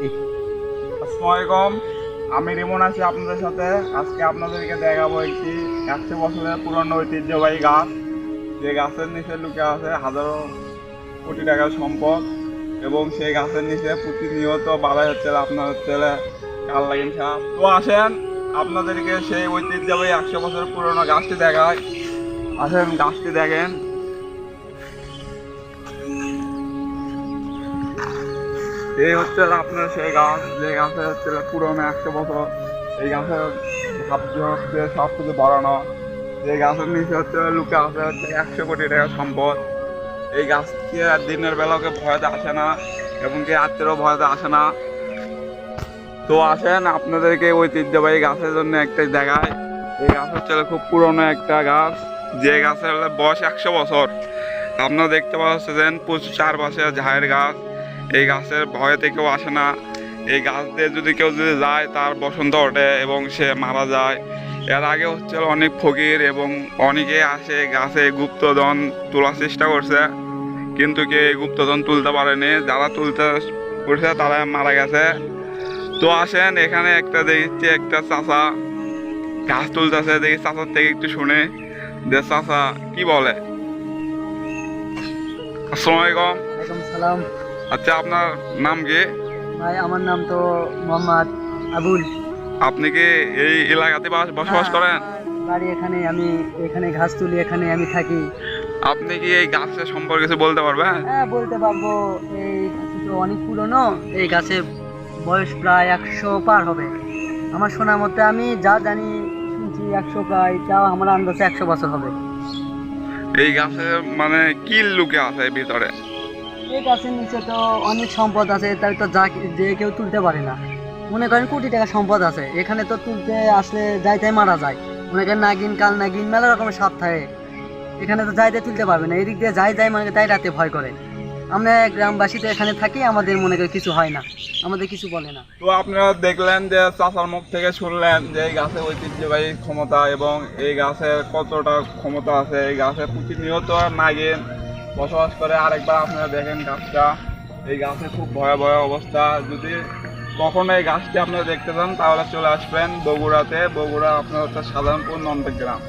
আসসালামু আলাইকুম আমি রিমন আছি আপনাদের সাথে। আজকে আপনাদেরকে দেখাবো একটি একশো বছরের পুরনো ঐতিহ্যবাহী গাছ। যে গাছের নিচে লুকে আছে হাজারো কোটি টাকার সম্পদ এবং সেই গাছের নিচে প্রতিনিয়ত বাড়াই হচ্ছে আপনার হচ্ছে কাল লাগিন সাপ তো আসেন, আপনাদেরকে সেই ঐতিহ্যবাহী একশো বছর পুরনো গাছটি দেখায় আসেন, গাছটি দেখেন। এই হচ্ছে আপনার সেই গাছ যে গাছের হচ্ছে পুরনো একশো বছর এই গাছের ভাবতে হচ্ছে সব কিছু বাড়ানো। যে গাছের নিচে হচ্ছে লুকে আছে হচ্ছে একশো কোটি টাকা সম্পদ। এই গাছকে দিনের বেলাকে ভয়তে আসে না এবং কি রাত্রেও ভয়তে আসে না। তো আসেন আপনাদেরকে ঐতিহ্যবাহী গাছের জন্য একটা দেখায় এই গাছ হচ্ছে খুব পুরনো একটা গাছ, যে গাছের বয়স একশো বছর। আপনারা দেখতে পাচ্ছেন চারপাশে ঝায়ের গাছ। এই গাছের ভয়েতে কেউ আসে না। এই গাছ দিয়ে যদি কেউ যদি যায়, তার বসন্ত ওঠে এবং সে মারা যায়। এর আগে হচ্ছে অনেক ফকির এবং অনেকে আসে গাছে গুপ্তধন তোলার চেষ্টা করছে। কিন্তু কে গুপ্তধন তুলতে পারেনি। যারা তুলতে করছে, তারা মারা গেছে। তো আসেন, এখানে একটা দেখছি একটা চাচা গাছ তুলতেছে। দেখি চাচার থেকে একটু শুনে যে চাচা কি বলে? আসসালামু আলাইকুম। ওয়ালাইকুম সালাম। আচ্ছা আপনার নাম কি? ভাই আমার নাম তো মোহাম্মদ আবুল। আপনি কি এই এলাকাতে বসবাস করেন? আমার বাড়ি এখানে আমি এখানে ঘাস তুলি এখানে আমি থাকি। আপনি কি এই গাছের সম্পর্কে কিছু বলতে পারবেন? হ্যাঁ বলতে পারব এই গাছ তো অনেক পুরনো এই গাছের বয়স প্রায় একশো পার হবে। আমার শোনা মতে আমি যা জানি শুনছি একশো প্রায় তাও আমার আন্দাজে একশো বছর হবে। এই গাছে মানে কি লুকে আছে ভিতরে? এই গাছের নিচে তো অনেক সম্পদ আছে, তাই তো যা যে কেউ তুলতে পারে না। মনে করেন কোটি টাকা সম্পদ আছে, এখানে তো তুলতে আসলে যাইতে মারা যায়। মনে করেন নাগিন, কাল নাগিন, মেলা রকমের সাপ থাকে। এখানে তো যাইতে তুলতে পারবে না, এদিক দিয়ে যাই যাই মানে তাই রাতে ভয় করে। আমরা গ্রামবাসী তো এখানে থাকি, আমাদের মনে করি কিছু হয় না, আমাদের কিছু বলে না। তো আপনারা দেখলেন যে চাষার মুখ থেকে শুনলেন যে এই গাছের ঐতিহ্যবাহী ক্ষমতা এবং এই গাছের কতটা ক্ষমতা আছে, এই গাছে প্রতিনিয়ত নাগিন বসবাস করে। আরেকবার আপনারা দেখেন গাছটা। এই গাছে খুব ভয়াবহ অবস্থা। যদি কখনো এই গাছটি আপনারা দেখতে চান, তাহলে চলে আসবেন বগুড়াতে। বগুড়া আপনার হচ্ছে সাধারণপুর নন্দগ্রাম।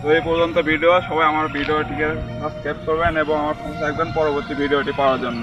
তো এই পর্যন্ত ভিডিও সবাই আমার ভিডিওটিকে সাবস্ক্রাইব করবেন এবং আমার সাথে থাকবেন পরবর্তী ভিডিওটি পাওয়ার জন্য।